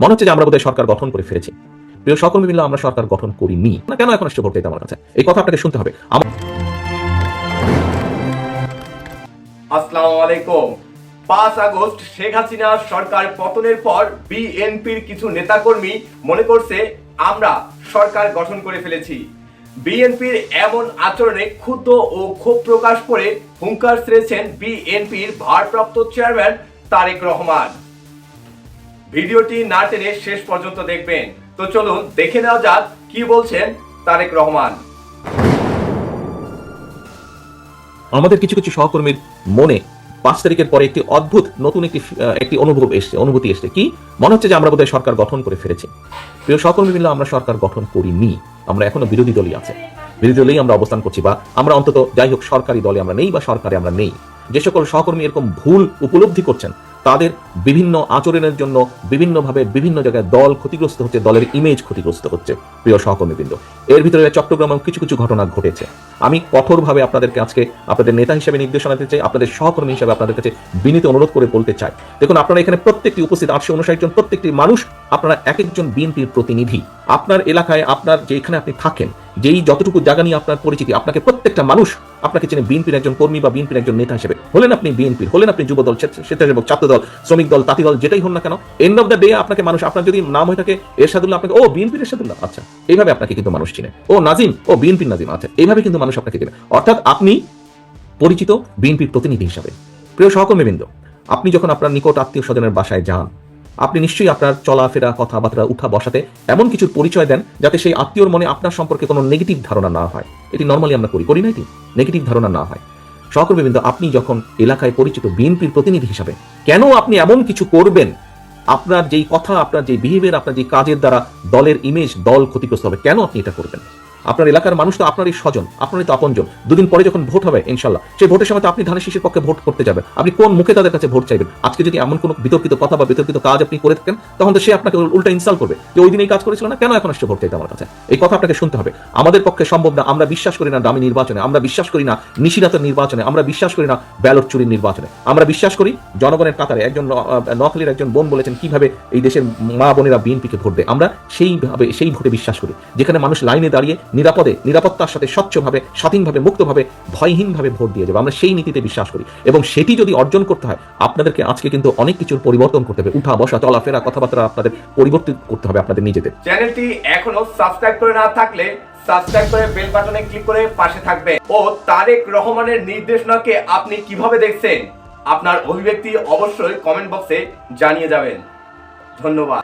মনে হচ্ছে যে আমরা বোধহয় সরকার গঠন করে ফেলেছি। প্রিয় সহকর্মী মিলে আমরা সরকার গঠন করিনি। না, কেন এখন ভোট আমার কাছে? এই কথা আপনাকে শুনতে হবে। আসসালামু আলাইকুম। পাঁচ আগস্ট শেখ সরকার পতনের পর বিএনপির কিছু নেতাকর্মী মনে করছে আমরা সরকার গঠন করে ফেলেছি। বিএনপির এমন আচরণে ক্ষুব্ধ ও ক্ষোভ প্রকাশ করে হুঙ্কার ছেড়েছেন বিএনপির ভারপ্রাপ্ত চেয়ারম্যান তারেক রহমান। ভিডিওটি না টেনে শেষ পর্যন্ত দেখবেন। তো চলুন, দেখে নেওয়া যাক কি বলছেন তারেক রহমান। আমাদের কিছু কিছু সহকর্মীর মনে পাঁচ তারিখের পরে একটি অদ্ভুত নতুন একটি একটি অনুভব এসছে, অনুভূতি এসছে। কি? মনে হচ্ছে যে আমরা বোধহয় সরকার গঠন করে ফেলেছি। প্রিয় সহকর্মী মিলে আমরা সরকার গঠন করিনি। আমরা এখনও বিরোধী দলই আছে। বিরোধী দলেই আমরা অবস্থান করছি বা আমরা অন্তত যাই হোক সরকারি দলে আমরা নেই বা সরকারে আমরা নেই। যে সকল সহকর্মী এরকম ভুল উপলব্ধি করছেন তাদের বিভিন্ন আচরণের জন্য বিভিন্নভাবে বিভিন্ন জায়গায় দল ক্ষতিগ্রস্ত হচ্ছে, দলের ইমেজ ক্ষতিগ্রস্ত হচ্ছে। প্রিয় সহকর্মীবৃন্দ এর ভিতরে চট্টগ্রামেও কিছু কিছু ঘটনা ঘটেছে। আমি কঠোরভাবে আপনাদেরকে আজকে আপনাদের নেতা হিসেবে নির্দেশনা দিতে চাই, আপনাদের সহকর্মী হিসেবে আপনাদের কাছে বিনীত অনুরোধ করে বলতে চাই। দেখুন, আপনারা এখানে প্রত্যেকটি উপস্থিত আটশো উনষাট জন, প্রত্যেকটি মানুষ, আপনারা এক একজন বিএনপির প্রতিনিধি। আপনার এলাকায় আপনার যেখানে আপনি থাকেন, যেই যতটুকু জায়গা নিয়ে আপনার পরিচিতি, আপনাকে প্রত্যেকটা মানুষ আপনাকে চেনে বিএনপির একজন কর্মী বা বিএনপির একজন নেতা হিসেবে। হলেন আপনি বিএনপির হলেন আপনি যুব দল স্বেচ্ছাসেবক ছাত্র দল শ্রমিক দল, তাঁতি দল, যেটাই হন না কেন এন্ড অফ দ্য ডে আপনাকে মানুষ, আপনার যদি নাম হয়ে থাকে, এরশাদুল্লাহ আপনাকে, ও বিএনপির এরশাদুল্লাহ আচ্ছা এইভাবে আপনাকে কিন্তু মানুষ চিনে ও নাজিম, ও বিএনপির নাজিম আচ্ছা এইভাবে কিন্তু মানুষ আপনাকে চিনে। অর্থাৎ আপনি পরিচিত বিএনপির প্রতিনিধি হিসাবে। প্রিয় সহকর্মীবৃন্দ, আপনি যখন আপনার নিকট আত্মীয় স্বজনের বাসায় যান, আপনি নিশ্চয়ই আপনার চলাফেরা, কথাবার্তা, উঠা বসাতে এমন কিছুর পরিচয় দেন যাতে সেই আত্মীয়র মনে আপনার সম্পর্কে কোনো নেগেটিভ ধারণা না হয়। এটি নর্মালি আমরা করি করি না এটি? নেগেটিভ ধারণা না হয়। সহকর্মীবৃন্দ, আপনি যখন এলাকায় পরিচিত বিএনপির প্রতিনিধি হিসাবে, কেন আপনি এমন কিছু করবেন আপনার যেই কথা, আপনার যে বিহেভিয়ার আপনার যে কাজের দ্বারা দলের ইমেজ দল ক্ষতিগ্রস্ত হবে, কেন আপনি এটা করবেন? আপনার এলাকার মানুষ তো আপনারই স্বজন, আপনারই তো আপনজন। দুদিন পরে যখন ভোট হবে, ইনশাল্লাহ। সেই ভোটের সময় তো আপনি ধানের শীষের পক্ষে ভোট করতে যাবেন। আপনি কোন মুখে তাদের কাছে ভোট চাইবেন? আজকে যদি এমন কোনো বিতর্কিত কথা বা বিতর্কিত কাজ আপনি করে থাকেন, তখন তো সে আপনাকে উল্টা ইনসাল্ট করবে যে, ওই দিন এই কাজ করেছিল না? কেন এখন আসছে ভোট চাইতে আমার কাছে? এই কথা আপনাকে শুনতে হবে। আমাদের পক্ষে সম্ভব না, আমরা বিশ্বাস করি না দামি নির্বাচনে, আমরা বিশ্বাস করি না নিশিরাতের নির্বাচনে, আমরা বিশ্বাস করি না ব্যালট চুরির নির্বাচনে। আমরা বিশ্বাস করি জনগণের কাতারে একজন নকলির একজন বোন বলেছেন কীভাবে এই দেশের মা বোনেরা বিএনপিকে ভোট দেয়। আমরা সেইভাবে, সেই ভোটে বিশ্বাস করি। যেখানে মানুষ লাইনে দাঁড়িয়ে নিরাপদে, নিরাপত্তার সাথে স্বচ্ছভাবে, স্বাধীনভাবে, মুক্তভাবে, ভয়হীনভাবে ভোট দিয়ে যাবে আমরা সেই নীতিতে বিশ্বাস করি। এবং সেটি যদি অর্জন করতে হয়, আপনাদেরকে আজকে কিন্তু অনেক কিছুর পরিবর্তন করতে হবে। উঠা, বসা, চলাফেরা, কথাবার্তা আপনাদের পরিবর্তিত করতে হবে আপনাদের নিজেদের। চ্যানেলটি এখনও সাবস্ক্রাইব করে না থাকলে সাবস্ক্রাইব করে বেল বাটনে ক্লিক করে পাশে থাকবে ও তারেক রহমানের নির্দেশনাকে আপনি কীভাবে দেখছেন? আপনার অভিব্যক্তি অবশ্যই কমেন্ট বক্সে জানিয়ে যাবেন। ধন্যবাদ।